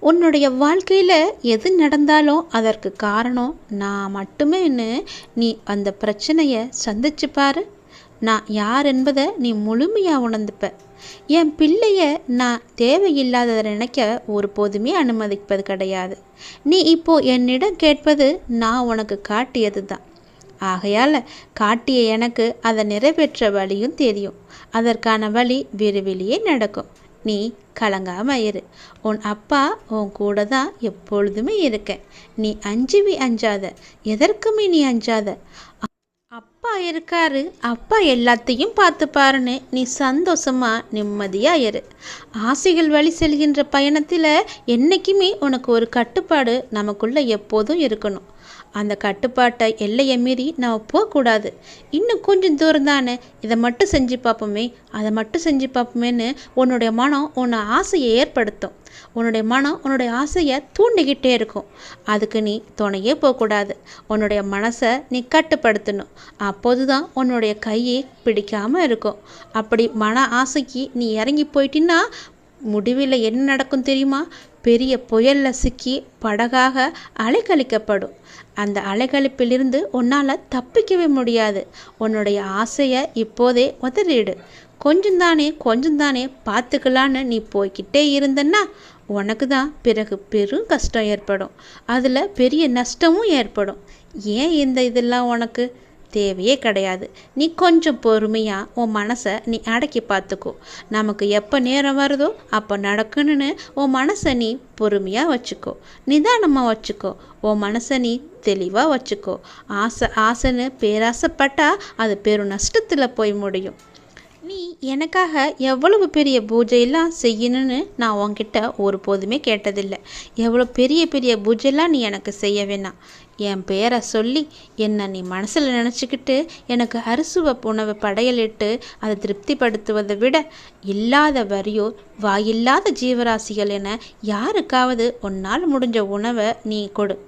உன்னுடைய வாழ்க்கையில் எது நடந்தாலும் அதற்கு காரணம் நான் மட்டுமேன்னு நீ அந்த பிரச்சனையை சந்திச்சு பாரு. நான் யார் என்பதை நீ முழுமையாக உணர்ந்துப்ப. என் பிள்ளைய நான் தேவையில்லாததை நினைக்க ஒருபோதுமே அனுமதிப்பது கிடையாது. நீ இப்போ என்னிடம் கேட்பது நான் உனக்கு காட்டியது தான் ஆகையால் காட்டிய எனக்கு அதை நிறைவேற்ற வழியும் தெரியும். அதற்கான வழி விரைவிலேயே நடக்கும். நீ கலங்காம இரு. உன் அப்பா உன் கூட தான் எப்பொழுதுமே இருக்க நீ அஞ்சுவி அஞ்சாத. எதற்குமே நீ அஞ்சாத. அப்பா இருக்காரு. அப்பா எல்லாத்தையும் பார்த்துப்பாருன்னு நீ சந்தோஷமா நிம்மதியா இரு. ஆசைகள் வழி செல்கின்ற பயணத்தில் என்னைக்குமே உனக்கு ஒரு கட்டுப்பாடு நமக்குள்ள எப்போதும் இருக்கணும். அந்த கட்டுப்பாட்டை எல்லையை மீறி நம்ம போகக்கூடாது. இன்னும் கொஞ்சம் தூரம் தானே? இதை மட்டும் செஞ்சு பார்ப்போமே. அதை மட்டும் செஞ்சு பார்ப்போமேன்னு உன்னுடைய மனம் உன்னை ஆசையை ஏற்படுத்தும். உன்னுடைய மனம் உன்னுடைய ஆசையை தூண்டிக்கிட்டே இருக்கும். அதுக்கு நீ துணையே போகக்கூடாது. உன்னுடைய மனசை நீ கட்டுப்படுத்தணும். அப்போது தான் உன்னுடைய கையை பிடிக்காமல் இருக்கும். அப்படி மன ஆசைக்கு நீ இறங்கி போயிட்டின்னா முடிவில் என்ன நடக்கும் தெரியுமா? பெரிய புயலில் சிக்கி படகாக அலைக்கழிக்கப்படும். அந்த அலைகழிப்பிலிருந்து உன்னால் தப்பிக்கவே முடியாது. உன்னுடைய ஆசையை இப்போதே உதறிடு. கொஞ்சம் தானே கொஞ்சம் தானே பார்த்துக்கலான்னு நீ போய்கிட்டே இருந்தன்னா உனக்கு தான் பிறகு பெரும் கஷ்டம் ஏற்படும். அதில் பெரிய நஷ்டமும் ஏற்படும். ஏன் இந்த இதெல்லாம் உனக்கு? தேவையே கிடையாது. நீ கொஞ்சம் பொறுமையாக உன் மனசை நீ அடக்கி பார்த்துக்கோ. நமக்கு எப்போ நேரம் வருதோ அப்போ நடக்கணும்னு உன் மனசை நீ பொறுமையாக வச்சுக்கோ. நிதானமாக வச்சுக்கோ. உன் மனசை நீ தெளிவாக வச்சுக்கோ. ஆசை ஆசைன்னு பேராசைப்பட்டா அது பெரும் நஷ்டத்தில் போய் முடியும். நீ எனக்காக எவ்வளவு பெரிய பூஜையெல்லாம் செய்யணும்னு நான் உன்கிட்ட ஒருபோதுமே கேட்டதில்லை. எவ்வளோ பெரிய பெரிய பூஜையெல்லாம் நீ எனக்கு செய்ய வேணாம். என் பேரை சொல்லி என்னை நீ மனசில் நினச்சிக்கிட்டு எனக்கு அறுசுவ உணவை படையலிட்டு அதை திருப்திப்படுத்துவதை விட இல்லாத வரியோ வாயில்லாத ஜீவராசிகள் என யாருக்காவது உன்னால் முடிஞ்ச உணவை நீ கொடு.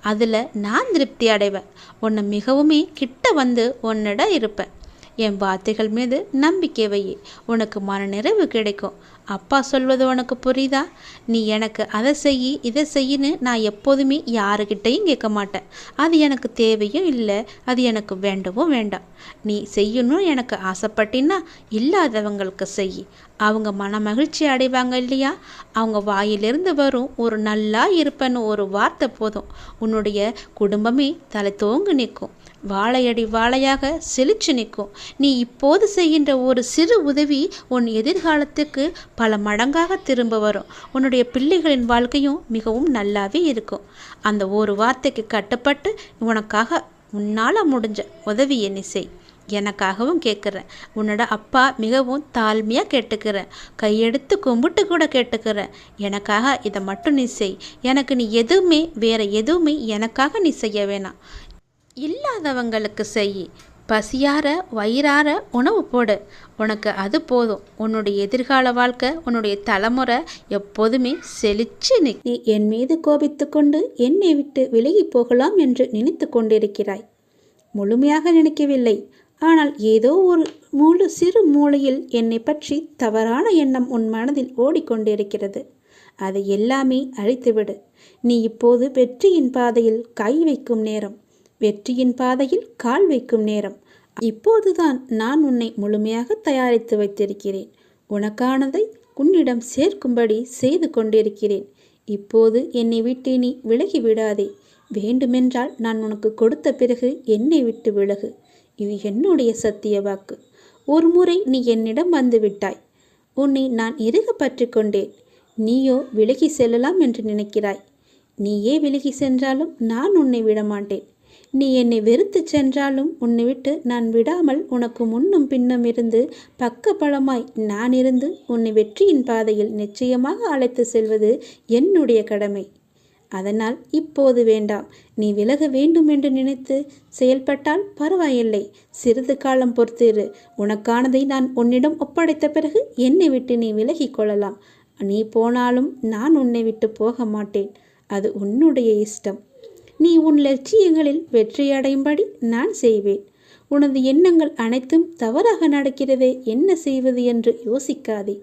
அதில் நான் திருப்தி அடைவேன். உன்னை மிகவுமே கிட்ட வந்து உன்னிடம் இருப்பேன். என் வார்த்தைகள் மீது நம்பிக்கை வை உனக்கு மனநிறைவு கிடைக்கும். அப்பா சொல்வது உனக்கு புரியுதா? நீ எனக்கு அதை செய் இதை செய்யின்னு நான் எப்போதுமே யாருக்கிட்டையும் கேட்க மாட்டேன். அது எனக்கு தேவையும் இல்லை அது எனக்கு வேண்டவும் வேண்டாம். நீ செய்யணும் எனக்கு ஆசைப்பட்டினா இல்லாதவங்களுக்கு செய். அவங்க மன மகிழ்ச்சி அடைவாங்க இல்லையா? அவங்க வாயிலிருந்து வரும் ஒரு நல்லா இருப்பேன்னு ஒரு வார்த்தை போதும். உன்னுடைய குடும்பமே தலை தோங்கு நிற்கும். வாழையடி வாழையாக செழிச்சு நிற்கும். நீ இப்போது செய்கின்ற ஒரு சிறு உதவி உன் எதிர்காலத்துக்கு பல மடங்காக திரும்ப வரும். உன்னுடைய பிள்ளைகளின் வாழ்க்கையும் மிகவும் நல்லாவே இருக்கும். அந்த ஒரு வார்த்தைக்கு கட்டுப்பட்டு உனக்காக உன்னால் முடிஞ்ச உதவியை நீ செய். எனக்காகவும் கேட்குறேன் உன்னோட அப்பா மிகவும் தாழ்மையாக கேட்டுக்கிறேன். கையெடுத்து கும்பிட்டு கூட கேட்டுக்கிறேன். எனக்காக இதை மட்டும் நீ செய். எனக்கு நீ எதுவுமே வேற எதுவுமே எனக்காக நீ செய்ய வேணாம். இல்லாதவங்களுக்கு செய். பசியார வயிறார உணவு போடு. உனக்கு அது போதும். உன்னுடைய எதிர்கால வாழ்க்கை உன்னுடைய தலைமுறை எப்போதுமே செழிச்சு நீ என் மீது கோபித்து கொண்டு என்னை விட்டு விலகி போகலாம் என்று நினைத்து கொண்டிருக்கிறாய். முழுமையாக நினைக்கவில்லை. ஆனால் ஏதோ ஒரு முழு சிறு மூலையில் என்னை பற்றி தவறான எண்ணம் உன் மனதில் ஓடிக்கொண்டிருக்கிறது. அதை எல்லாமே அழித்துவிடு. நீ இப்போது வெற்றியின் பாதையில் கை வைக்கும் நேரம். வெற்றியின் பாதையில் கால் வைக்கும் நேரம். இப்போதுதான் நான் உன்னை முழுமையாக தயாரித்து வைத்திருக்கிறேன். உனக்கானதை உன்னிடம் சேர்க்கும்படி செய்து கொண்டிருக்கிறேன். இப்போது என்னை விட்டு நீ விலகி விடாதே. வேண்டுமென்றால் நான் உனக்கு கொடுத்த பிறகு என்னை விட்டு விலகு. இது என்னுடைய சத்திய வாக்கு. ஒரு முறை நீ என்னிடம் வந்து விட்டாய். உன்னை நான் இறுக பற்றி கொண்டேன். நீயோ விலகி செல்லலாம் என்று நினைக்கிறாய். நீயே விலகி சென்றாலும் நான் உன்னை விடமாட்டேன். நீ என்னை வெறுத்து சென்றாலும் உன்னை விட்டு நான் விடாமல் உனக்கு முன்னும் பின்னும் இருந்து பக்கபலமாய் நான் இருந்து உன்னை வெற்றியின் பாதையில் நிச்சயமாக அழைத்து செல்வது என்னுடைய கடமை. அதனால் இப்போது வேண்டாம். நீ விலக வேண்டும் என்று நினைத்து செயல்பட்டால் பரவாயில்லை. சிறிது காலம் பொறுத்திரு. உனக்கானதை நான் உன்னிடம் ஒப்படைத்த பிறகு என்னை விட்டு நீ விலகிக் கொள்ளலாம். நீ போனாலும் நான் உன்னை விட்டு போக மாட்டேன். அது உன்னுடைய இஷ்டம். நீ உன் லட்சியங்களில் வெற்றியடையும்படி நான் செய்வேன். உனது எண்ணங்கள் அனைத்தும் தவறாக நடக்கிறதே என்ன செய்வது என்று யோசிக்காதே.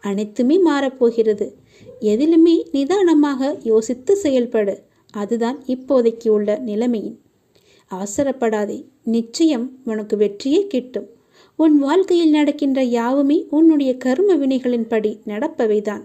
அனைத்துமே மாறப்போகிறது. எதிலுமே நிதானமாக யோசித்து செயல்படு. அதுதான் இப்போதைக்கு உள்ள நிலைமையின். அவசரப்படாதே. நிச்சயம் உனக்கு வெற்றியே கிட்டும். உன் வாழ்க்கையில் நடக்கின்ற யாவுமே உன்னுடைய கர்ம வினைகளின்படி நடப்பவைதான்.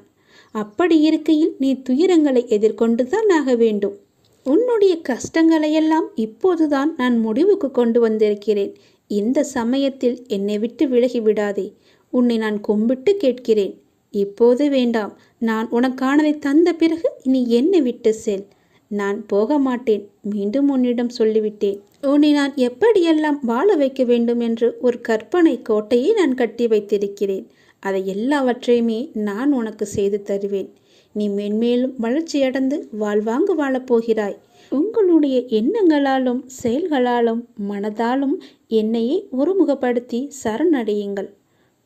அப்படி இருக்கையில் நீ துயரங்களை எதிர்கொண்டுதான் ஆக வேண்டும். உன்னுடைய கஷ்டங்களையெல்லாம் இப்போதுதான் நான் முடிவுக்கு கொண்டு வந்திருக்கிறேன். இந்த சமயத்தில் என்னை விட்டு விலகி விடாதே. உன்னை நான் கும்பிட்டு கேட்கிறேன். இப்போது வேண்டாம். நான் உனக்கானதை தந்த பிறகு நீ என்னை விட்டு செல். நான் போக மாட்டேன். மீண்டும் உன்னிடம் சொல்லிவிட்டேன். உன்னை நான் எப்படியெல்லாம் வாழ வைக்க வேண்டும் என்று ஒரு கற்பனை கோட்டையை நான் கட்டி வைத்திருக்கிறேன். அதை எல்லாவற்றையுமே நான் உனக்கு செய்து தருவேன். நீ மென்மேலும் வளர்ச்சியடைந்து வாழ்வாங்கு வாழப்போகிறாய் உங்களுடைய எண்ணங்களாலும் செயல்களாலும் மனதாலும் என்னையே ஒருமுகப்படுத்தி சரணடையுங்கள்.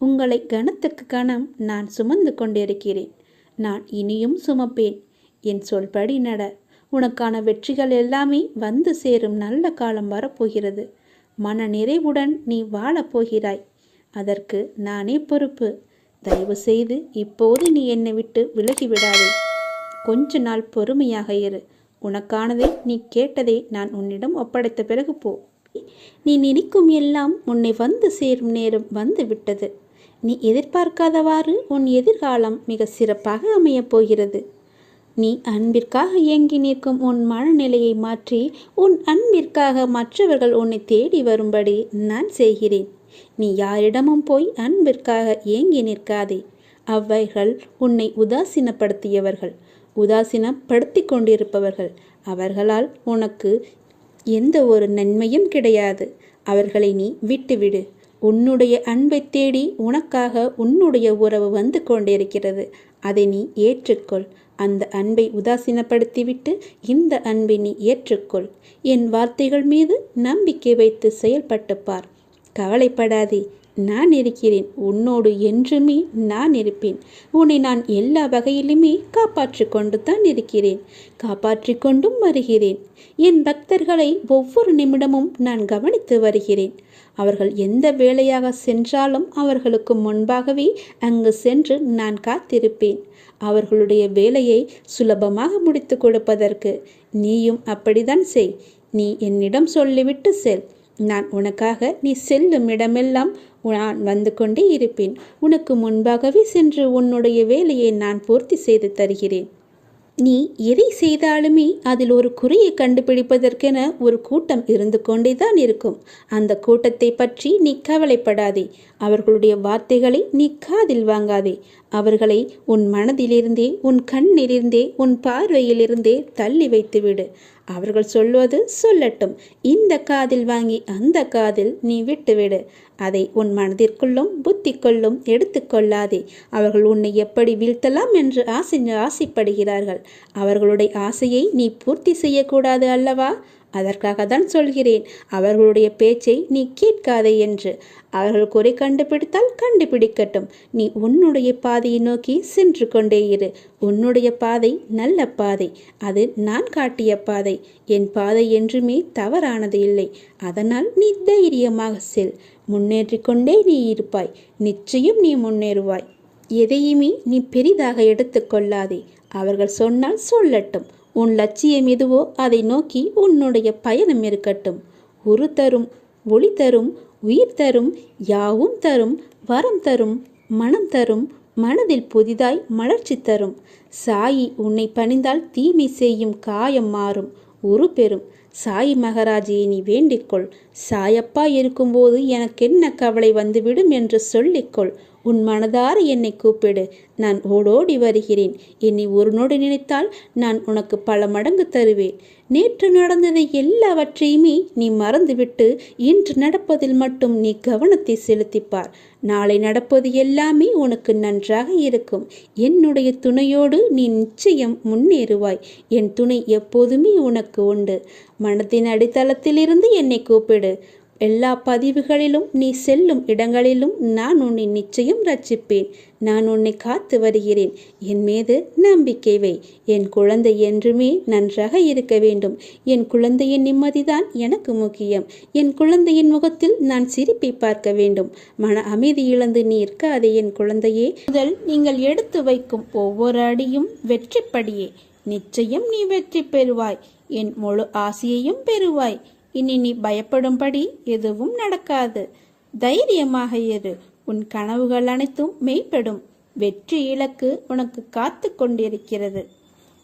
உங்களை கணத்துக்கு கணம் நான் சுமந்து கொண்டிருக்கிறேன். நான் இனியும் சுமப்பேன். என் சொல்படி நட. உனக்கான வெற்றிகள் எல்லாமே வந்து சேரும் நல்ல காலம் வரப்போகிறது. மன நிறைவுடன் நீ வாழப்போகிறாய் அதற்கு நானே பொறுப்பு. தயவு செய்து இப்போது நீ என்னை விட்டு விலகி விடாதே. கொஞ்ச நாள் பொறுமையாக இரு. உனக்கானதை நீ கேட்டதை நான் உன்னிடம் ஒப்படைத்த பிறகு போ. நீ நினைக்கும் எல்லாம் உன்னை வந்து சேரும் நேரம் வந்து விட்டது. நீ எதிர்பார்க்காதவாறு உன் எதிர்காலம் மிக சிறப்பாக அமையப் போகிறது. நீ அன்பிற்காக இயங்கி நிற்கும் உன் மனநிலையை மாற்றி உன் அன்பிற்காக மற்றவர்கள் உன்னை தேடி வரும்படி நான் செய்கிறேன். நீ யாரிடமும் போய் அன்பிற்காக ஏங்கி நிற்காதே. அவைகள் உன்னை உதாசீனப்படுத்தியவர்கள் உதாசீனப்படுத்தி கொண்டிருப்பவர்கள். அவர்களால் உனக்கு எந்த ஒரு நன்மையும் கிடையாது. அவர்களை நீ விட்டுவிடு. உன்னுடைய அன்பை தேடி உனக்காக உன்னுடைய உறவு வந்து கொண்டிருக்கிறது. அதை நீ ஏற்றுக்கொள். அந்த அன்பை உதாசீனப்படுத்திவிட்டு இந்த அன்பை நீ ஏற்றுக்கொள். என் வார்த்தைகள் மீது நம்பிக்கை வைத்து செயல்பட்டு பார். கவலைப்படாதே நான் இருக்கிறேன். உன்னோடு என்றுமே நான் இருப்பேன். உன்னை நான் எல்லா வகையிலுமே காப்பாற்றி கொண்டு தான் இருக்கிறேன். காப்பாற்றி கொண்டும் வருகிறேன். என் பக்தர்களை ஒவ்வொரு நிமிடமும் நான் கவனித்து வருகிறேன். அவர்கள் எந்த வேலையாக சென்றாலும் அவர்களுக்கு முன்பாகவே அங்கு சென்று நான் காத்திருப்பேன். அவர்களுடைய வேலையை சுலபமாக முடித்து கொடுப்பதற்கு நீயும் அப்படிதான் செய். நீ என்னிடம் சொல்லிவிட்டு செல். நான் உனக்காக நீ செல்லும் இடமெல்லாம் நான் வந்து கொண்டே இருப்பேன். உனக்கு முன்பாகவே சென்று உன்னுடைய வேலையை நான் பூர்த்தி செய்து தருகிறேன். நீ எதை செய்தாலுமே அதில் ஒரு குறியை கண்டுபிடிப்பதற்கென ஒரு கூட்டம் இருந்து கொண்டே தான் இருக்கும். அந்த கூட்டத்தை பற்றி நீ கவலைப்படாதே. அவர்களுடைய வார்த்தைகளை நீ காதில் வாங்காதே. அவர்களை உன் மனதிலிருந்தே உன் கண்ணிலிருந்தே உன் பார்வையிலிருந்தே தள்ளி வைத்துவிடு. அவர்கள் சொல்வது சொல்லட்டும். இந்த காதில் வாங்கி அந்த காதில் நீ விட்டுவிடு. அதை உன் மனதிற்குள்ளும் புத்திக்குள்ளும் எடுத்துக்கொள்ளாதே அவர்கள் உன்னை எப்படி வீழ்த்தலாம் என்று ஆசை ஆசைப்படுகிறார்கள். அவர்களுடைய ஆசையை நீ பூர்த்தி செய்யக்கூடாது அல்லவா? அதற்காக தான் சொல்கிறேன் அவர்களுடைய பேச்சை நீ கேட்காதே என்று. அவர்கள் குறை கண்டுபிடித்தால் கண்டுபிடிக்கட்டும். நீ உன்னுடைய பாதையை நோக்கி சென்று கொண்டே இரு. உன்னுடைய பாதை நல்ல பாதை. அது நான் காட்டிய பாதை. என் பாதை என்றுமே தவறானது இல்லை. அதனால் நீ தைரியமாக செல். முன்னேற்றி கொண்டே நீ இருப்பாய். நிச்சயம் நீ முன்னேறுவாய். எதையுமே நீ பெரிதாக எடுத்துக்கொள்ளாதே அவர்கள் சொன்னால் சொல்லட்டும். உன் லட்சியம் எதுவோ அதை நோக்கி உன்னுடைய பயணம் இருக்கட்டும். உரு தரும் ஒளி தரும் உயிர் தரும் யாவும் தரும் வரம் தரும் மனம் தரும் மனதில் புதிதாய் மலர்ச்சி தரும். சாயி உன்னை பணிந்தால் தீமை செய்யும் காயம் மாறும் உரு பெறும். சாய் மகராஜையை நீ வேண்டிக்கொள் சாயப்பா இருக்கும்போது எனக்கென்ன கவலை வந்துவிடும் என்று சொல்லிக்கொள் உன் மனதார என்னை கூப்பிடு. நான் ஓடோடி வருகிறேன். என்னை ஒரு நொடி நினைத்தால் நான் உனக்கு பல மடங்கு தருவேன். நேற்று நடந்ததை எல்லாவற்றையுமே நீ மறந்துவிட்டு இன்று நடப்பதில் மட்டும் நீ கவனத்தை செலுத்திப்பார். நாளை நடப்பது எல்லாமே உனக்கு நன்றாக இருக்கும். என்னுடைய துணையோடு நீ நிச்சயம் முன்னேறுவாய். என் துணை எப்போதுமே உனக்கு உண்டு. மனத்தின் அடித்தளத்திலிருந்து என்னை கூப்பிடு. எல்லா பதிவுகளிலும் நீ செல்லும் இடங்களிலும் நான் உன்னை நிச்சயம் ரட்சிப்பேன். நான் உன்னை காத்து வருகிறேன். என் மீது நம்பிக்கை வை. என் குழந்தை என்றுமே நன்றாக இருக்க வேண்டும். என் குழந்தையின் நிம்மதிதான் எனக்கு முக்கியம். என் குழந்தையின் முகத்தில் நான் சிரிப்பை பார்க்க வேண்டும். மன அமைதி இழந்து நீ இருக்காதே என் குழந்தையே. முதல் நீங்கள் எடுத்து வைக்கும் ஒவ்வொரு அடியும் வெற்றிப்படியே. நிச்சயம் நீ வெற்றி பெறுவாய். என் முழு ஆசையையும் பெறுவாய். இனி நீ பயப்படும்படி எதுவும் நடக்காது. தைரியமாக இரு. உன் கனவுகள் அனைத்தும் மெய்ப்படும். வெற்றி இலக்கு உனக்கு காத்து கொண்டிருக்கிறது.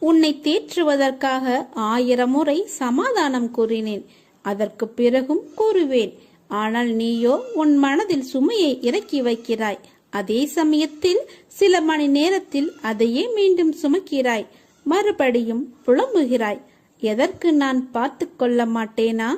உன்னை தேற்றுவதற்காக ஆயிரம் முறை சமாதானம் கூறினேன். அதற்கு பிறகும் கூறுவேன் ஆனால் நீயோ உன் மனதில் சுமையை இறக்கி வைக்கிறாய். அதே சமயத்தில் சில மணி நேரத்தில் அதையே மீண்டும் சுமக்கிறாய். மறுபடியும் புலம்புகிறாய். எதற்கு நான் பார்த்து கொள்ள மாட்டேனா?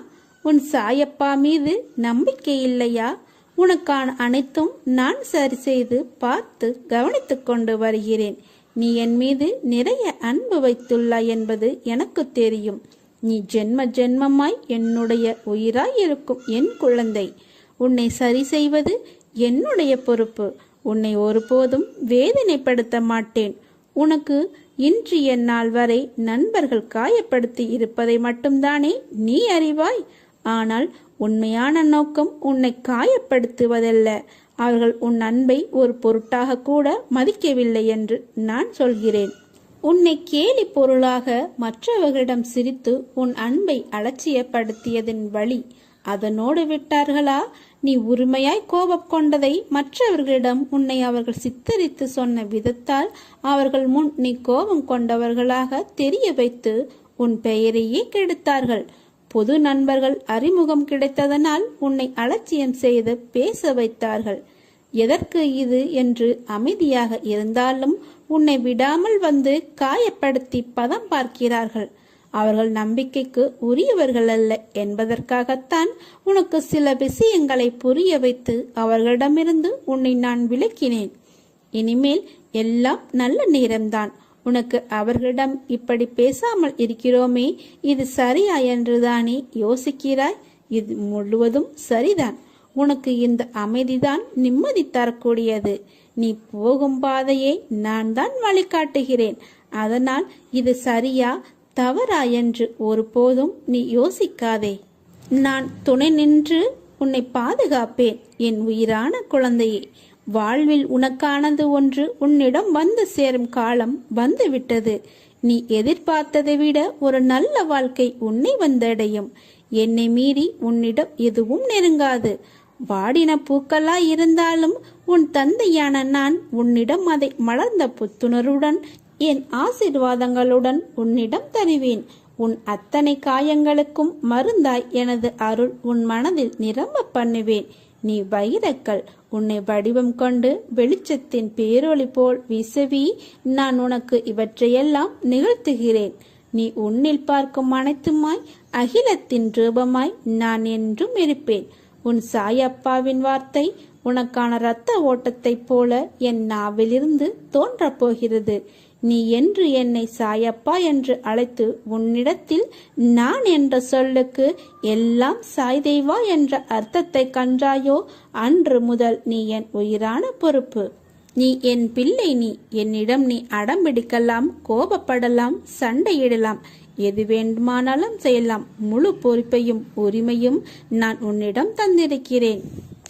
உன் சாயப்பா மீது நம்பிக்கை இல்லையா? உனக்கான அனைத்தும் நான் சரி செய்து பார்த்து கவனித்துக் கொண்டு வருகிறேன். நீ என் மீது நிறைய அன்பு வைத்துள்ளாய் என்பது எனக்கு தெரியும். நீ ஜென்ம ஜென்மமாய் என்னுடைய உயிராய் இருக்கும் என் குழந்தை. உன்னை சரி செய்வது என்னுடைய பொறுப்பு. உன்னை ஒருபோதும் வேதனைப்படுத்த மாட்டேன். உனக்கு இன்று எந்நாள் வரை நண்பர்கள் காயப்படுத்தி இருப்பதை மட்டும்தானே நீ அறிவாய்? ஆனால் உண்மையான நோக்கம் உன்னை காயப்படுத்துவதல்ல. அவர்கள் உன் அன்பை ஒரு பொருட்டாக கூட மதிக்கவில்லை என்று நான் சொல்கிறேன். உன்னை கேலி பொருளாக மற்றவர்களிடம் சிரித்து உன் அன்பை அலட்சியப்படுத்தியதன் வழி அதனோடு விட்டார்களா? நீ உரிமையாய் கோபம் கொண்டதை மற்றவர்களிடம் உன்னை அவர்கள் சித்தரித்து சொன்ன விதத்தால் அவர்கள் முன் நீ கோபம் கொண்டவர்களாக தெரிய வைத்து உன் பெயரையே கெடுத்தார்கள். பொது நண்பர்கள் அறிமுகம் கிடைத்ததனால் உன்னை அலட்சியம் செய்து பேச வைத்தார்கள். எதற்கு இது என்று அமைதியாக இருந்தாலும் உன்னை விடாமல் வந்து காயப்படுத்தி பதம் பார்க்கிறார்கள். அவர்கள் நம்பிக்கைக்கு உரியவர்கள் அல்ல என்பதற்காகத்தான் உனக்கு சில விஷயங்களை புரிய வைத்து அவர்களிடமிருந்து உன்னை நான் விளக்கினேன் இனிமேல் எல்லாம் நல்ல நேரம்தான். உனக்கு அவர்களிடம் இப்படி பேசாமல் இருக்கிறோமே இது சரியா என்றுதானே யோசிக்கிறாய்? இது முழுவதும் சரிதான். உனக்கு இந்த அமைதிதான் நிம்மதி தரக்கூடியது. நீ போகும் பாதையை நான் தான் வழிகாட்டுகிறேன். அதனால் இது சரியா தவறா என்று ஒருபோதும் நீ யோசிக்காதே. நான் துணை நின்று உன்னை பாதுகாப்பேன். என் உயிரான குழந்தையே வாழ்வில் உனக்கானது ஒன்று உன்னிடம் வந்து சேரும் காலம் வந்துவிட்டது. நீ எதிர்பார்த்ததை விட ஒரு நல்ல வாழ்க்கை உன்னை வந்தடையும். என்னை மீறி உன்னிடம் எதுவும் நெருங்காது. வாடின பூக்களா இருந்தாலும் உன் தந்தையான நான் உன்னிடம் அதை மலர்ந்த புத்துணர்வுடன் என் ஆசிர்வாதங்களுடன் உன்னிடம் தருவேன். உன் அத்தனை காயங்களுக்கும் மருந்தாய் எனது அருள் உன் மனதில் நிரம்ப பண்ணுவேன். நீ வைரக்கல் உன்னை வடிவம் கொண்டு வெளிச்சத்தின் பேரொளி போல் விசவி நான் உனக்கு இவற்றையெல்லாம் நிகழ்த்துகிறேன். நீ உன்னில் பார்க்கும் அனைத்துமாய் அகிலத்தின் ரூபமாய் நான் என்றும் இருப்பேன். உன் சாயப்பாவின் வார்த்தை உனக்கான இரத்த ஓட்டத்தைப் போல என் நாவிலிருந்து தோன்றப் போகிறது. நீ என்று என்னை சாயப்பா என்று அழைத்து உன்னிடத்தில் நான் என்ற சொல்லுக்கு எல்லாம் சாய்தேவா என்ற அர்த்தத்தை கன்றாயோ அன்று முதல் நீ என் உயிரான பொறுப்பு. நீ என் பிள்ளை நீ. என்னிடம் நீ அடம்பிடிக்கலாம் கோபப்படலாம் சண்டையிடலாம். எது வேண்டுமானாலும் செய்யலாம். முழு பொறுப்பையும் உரிமையும் நான் உன்னிடம் தந்திருக்கிறேன்.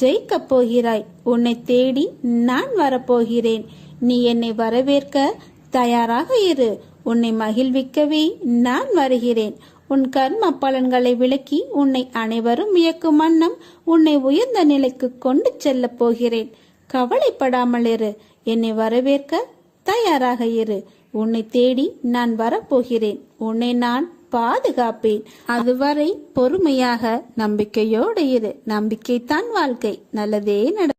ஜெயிக்கப் போகிறாய் உன்னை தேடி நான் வரப்போகிறேன். நீ என்னை வரவேற்க தயாராக இரு. உன்னை மகிழ்விக்கவே நான் வருகிறேன். உன் கர்ம பலன்களை விளக்கி உன்னை அனைவரும் வியக்கும் வண்ணம் உன்னை உயர்ந்த நிலைக்கு கொண்டு செல்லப் போகிறேன். கவலைப்படாமல் இரு. என்னை வரவேற்க தயாராக இரு. உன்னை தேடி நான் வரப்போகிறேன். உன்னை நான் பாதுகாப்பேன். அதுவரை பொறுமையாக நம்பிக்கையோடு இரு. நம்பிக்கைத்தான் வாழ்க்கை. நல்லதே நட